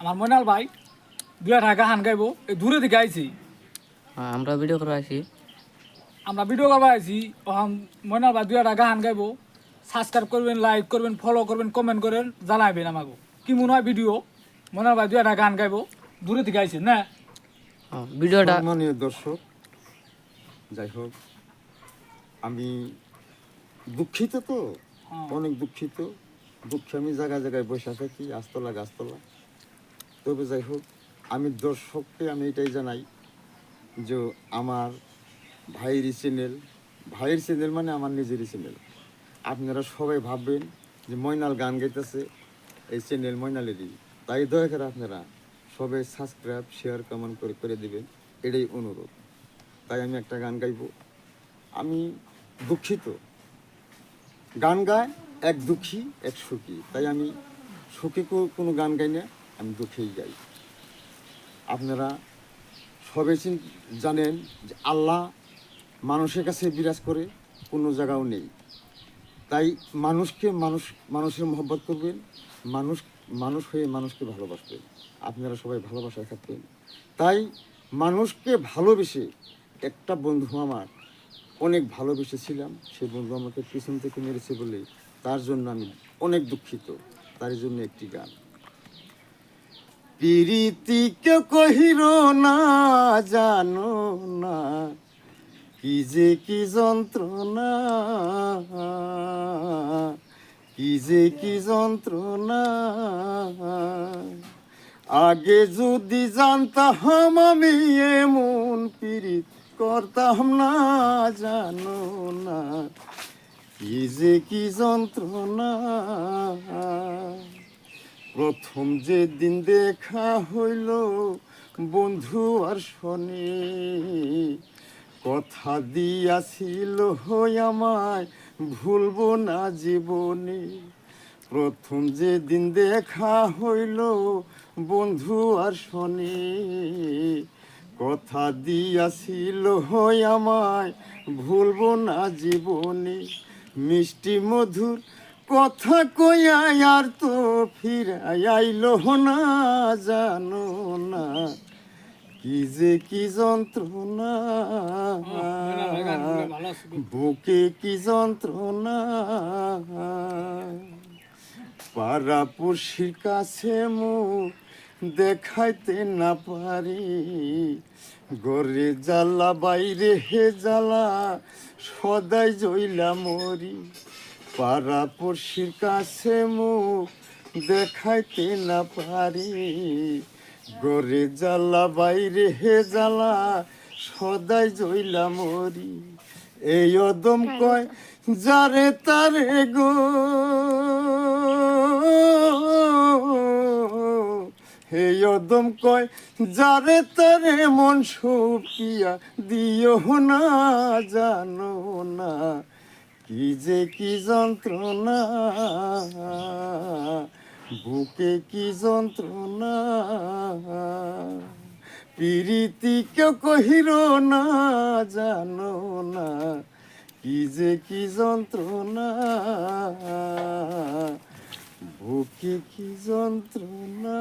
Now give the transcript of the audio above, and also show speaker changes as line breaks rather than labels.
আমার মনাল ভাই দুই টাকা হান গাইবো এই দূরে দিকে আইছি।
হ্যাঁ, আমরা ভিডিও করে আসি
আমরা ভিডিও করবা আইছি ওখান ময়নাল ভাই দুই টাকা হান গাইবো। সাবস্ক্রাইব করবেন লাইক করবেন ফলো করবেন কমেন্ট করেন জানাইবেন আমাকে কি মনে হয় ভিডিও ময়নাল ভাই দুই টাকা গান গাইবো দূরে দিকে আইছি না?
হ্যাঁ, ভিডিওটা
সম্মানীয় দর্শক যাই হোক আমি দুঃখিত তো?
হ্যাঁ।
অনেক দুঃখিত। দুঃখে আমি জায়গায় জায়গায় বসে থাকি গাছতলা গাছতলা তবে যাই হোক, আমি দর্শককে আমি এটাই জানাই যে আমার ভাইয়ের চ্যানেল ভাইয়ের চ্যানেল মানে আমার নিজেরই চ্যানেল আপনারা সবাই ভাববেন যে ময়নাল গান গাইতেছে, এই চ্যানেল ময়নালেরই। তাই দয়া করে আপনারা সবাই সাবস্ক্রাইব শেয়ার কমেন্ট করে করে দিবেন। এটাই অনুরোধ। তাই আমি একটা গান গাইব। আমি দুঃখিত। গান গায় এক দুঃখী, এক সুখী। তাই আমি সুখী কোনো গান গাই না। আমি দুঃখেই গাই আপনারা চিন- জানেন যে আল্লাহ মানুষের কাছে বিরাজ করে, কোনো জায়গাও নেই। তাই মানুষকে মানুষ, মানুষের মহব্বত করবেন, মানুষ মানুষ হয়ে মানুষকে ভালোবাসবেন। আপনারা সবাই ভালোবাসায় থাকবেন। তাই মানুষকে ভালোবেসে, একটা বন্ধু আমার, অনেক ভালোবেসেছিলাম সেই বন্ধু আমাকে পিছন থেকে মেরেছে বলে, তার জন্য আমি অনেক দুঃখিত। তার জন্য একটি গান। প্রীতিকে কহির না, জানো না, কি যে কি যন্ত্রণা, কি যে কি যন্ত্রণা, আগে যদি জানতাম আমি এমন পীড়িত করতাম, না, জানো না, কি যে কি যন্ত্রণা প্রথম যে দিন দেখা হইল, বন্ধু আর শনি। কথা দিয়াছিল হই আমায়, ভুলবো না জীবনে। প্রথম যে দিন দেখা হইল, বন্ধু আর শনি। কথা দিয়াছিল হই আমায়, ভুলবো না জীবনে। মিষ্টি মধুর কথা কইয়া আর তো ফিরাই আইলো না, জানো না। কি যে কি যন্ত্রণা। বুকে কি যন্ত্রণা। পাড়াপড়শির কাছে মুখ দেখাইতে না পারি। গরে জ্বালা, বাইরে হে জ্বালা, সদাই জইলা মরি। পাড়াপড়শির কাছে মুখ দেখাইতে না পারি। গরে জ্বালা, বাইরে হে জ্বালা, সদাই জইলা মরি। এই অদম কয়, যারে তারে গো। হে অদম কয়, যারে তারে মন সুপিয়া, দিও না, জানো না। কি যে কি যন্ত্রণা? বুকে কি যন্ত্রণা? প্রীতি কেউ কহির না, জানো না। কি যে কি যন্ত্রণা? বুকে কি যন্ত্রণা?